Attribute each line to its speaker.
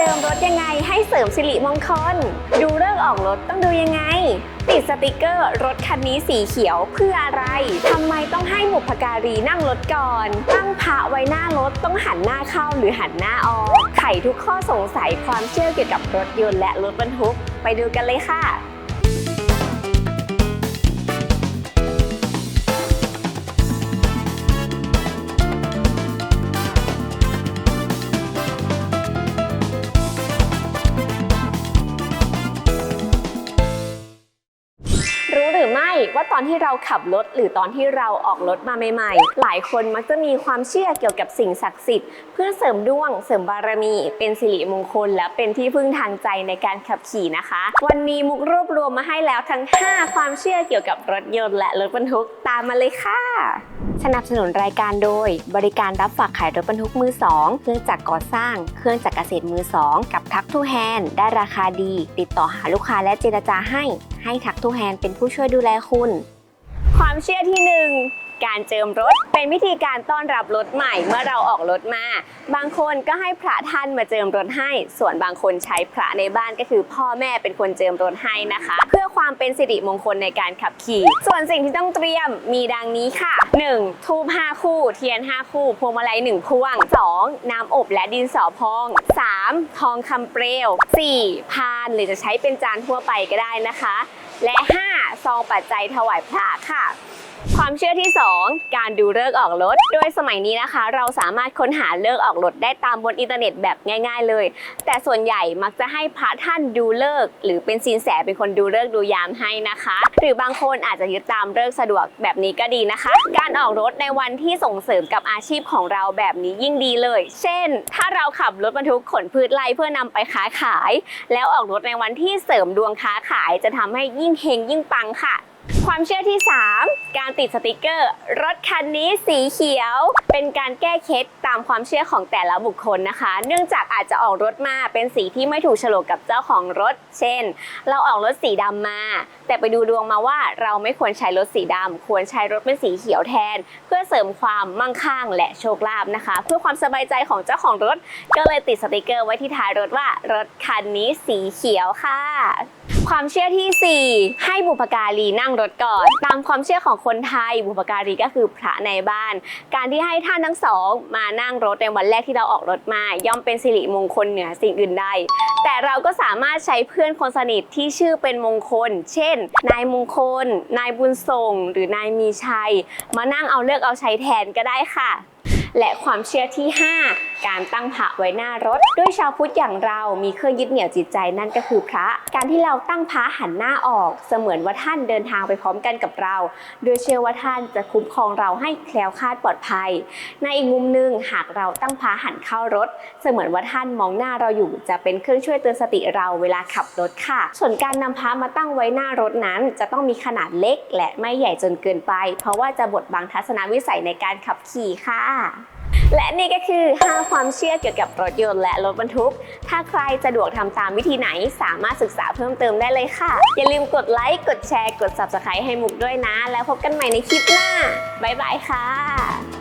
Speaker 1: เจิมรถยังไงให้เสริมสิริมงคล ดูเลิกออกรถต้องดูยังไง ติดสติกเกอร์ รถคันนี้สีเขียวเพื่ออะไร ทำไมต้องให้บุพการีนั่งรถก่อน ตั้งพระไว้หน้ารถต้องหันหน้าเข้าหรือหันหน้าออก ไขทุกข้อสงสัยความเชื่อเกี่ยวกับรถยนต์และรถบรรทุก ไปดูกันเลยค่ะ รู้ว่าตอนที่เราขับรถหรือตอนที่เราออกรถมาใหม่ๆ หลายคนมักจะมีความเชื่อเกี่ยวกับสิ่งศักดิ์สิทธิ์ เพื่อเสริมดวงเสริมบารมี เป็นสิริมงคล และเป็นที่พึ่งทางใจในการขับขี่นะคะ วันนี้มุกรวบรวมมาให้แล้วทั้ง 5 ความเชื่อเกี่ยวกับรถยนต์และรถบรรทุกตามมาเลยค่ะสนับสนุนรายการโดย บริการรับฝากขายรถบรรทุกมือ 2 เครื่องจักรก่อสร้าง เครื่องจักรเกษตรมือ 2 กับทักทูแฮนได้ราคาดี ติดต่อหาลูกค้าและเจรจาให้ ให้ทักทูแฮนเป็นผู้ช่วยดูแลคุณ ความเชื่อที่หนึ่ง การเจิมรถ เป็นวิธีการต้อนรับรถใหม่เมื่อเราออกรถมา บางคนก็ให้พระท่านมาเจิมรถให้ ส่วนบางคนใช้พระในบ้านก็คือพ่อแม่เป็นคนเจิมรถให้นะคะ เพื่อความเป็นสิริมงคลในการขับขี่ ส่วนสิ่งที่ต้องเตรียมมีดังนี้ค่ะ 1. ทูบ5คู่ เทียน 5 คู่ พวงมาลัย1พวง 2. น้ำอบและดินสอพอง 3. ทองคำเปลว 4. พานหรือจะใช้เป็นจานทั่วไปก็ได้นะคะ และ 5. ซองปัจจัยถวายพระค่ะ ความเชื่อที่ 2 การดูเลิกออกรถ โดยสมัยนี้นะคะ เราสามารถค้นหาเลิกออกรถได้ตามบนอินเทอร์เน็ตแบบง่าย ๆ เลย แต่ส่วนใหญ่มักจะให้พระท่านดูเลิก หรือเป็นสินแสเป็นคนดูเลิกดูยามให้นะคะ หรือบางคนอาจจะยึดตามเลิกสะดวกแบบนี้ก็ดีนะคะ การออกรถในวันที่ส่งเสริมกับอาชีพของเราแบบนี้ยิ่งดีเลย เช่น ถ้าเราขับรถบรรทุกขนพืชไร่เพื่อนำไปค้าขาย แล้วออกรถในวันที่เสริมดวงค้าขายจะทำให้ยิ่งเฮงยิ่งปังค่ะ ความเชื่อที่ 3 การติดสติกเกอร์ รถคันนี้สีเขียว เป็นการแก้เคล็ดตามความเชื่อของแต่ละบุคคลนะคะ เนื่องจากอาจจะออกรถมาเป็นสีที่ไม่ถูกโฉลกกับเจ้าของรถ เช่น เราออกรถสีดำมา แต่ไปดูดวงมาว่าเราไม่ควรใช้รถสีดำควรใช้รถเป็นสีเขียวแทน เพื่อเสริมความมั่งคั่งและโชคลาภนะคะ เพื่อความสบายใจของเจ้าของรถ ก็เลยติดสติกเกอร์ไว้ที่ท้ายรถว่ารถคันนี้สีเขียวค่ะ ความเชื่อทีสี่ 4 ให้บุพการีนั่งรถก่อน ตามความเชื่อของคนไทย บุพการีก็คือพระในบ้าน การที่ให้ท่านทั้งสองมานั่งรถในวันแรกที่เราออกรถมา ย่อมเป็นสิริมงคลเหนือสิ่งอื่นใด แต่เราก็สามารถใช้เพื่อนคนสนิทที่ชื่อเป็นมงคล เช่น นายมงคล นายบุญส่ง หรือนายมีชัย มานั่งเอาเลือกเอาใช้แทนก็ได้ค่ะ และความเชื่อที่ 5 การตั้งพระไว้หน้ารถ ด้วยชาวพุทธอย่างเรามีเครื่องยึดเหนี่ยวจิตใจนั่นก็คือพระ การที่เราตั้งพระหันหน้าออกเสมือนว่าท่านเดินทางไปพร้อมกันกับเรา โดยเชื่อว่าท่านจะคุ้มครองเราให้แคล้วคลาดปลอดภัย ในอีกมุมหนึ่งหากเราตั้งพระหันเข้ารถ เสมือนว่าท่านมองหน้าเราอยู่จะเป็นเครื่องช่วยเตือนสติเราเวลาขับรถค่ะ ส่วนการนำพระมาตั้งไว้หน้ารถนั้น จะต้องมีขนาดเล็กและไม่ใหญ่จนเกินไป เพราะว่าจะบดบังทัศนวิสัยในการขับขี่ค่ะ และนี่ก็คือ 5 ความเชื่อเกี่ยวกับรถยนต์และรถบรรทุก ถ้าใครสะดวกทำตามวิธีไหนสามารถศึกษาเพิ่มเติมได้เลยค่ะ อย่าลืมกดไลค์ กดแชร์ กด subscribe ให้มุกด้วยนะ แล้วพบกันใหม่ในคลิปหน้า บ๊ายบายค่ะ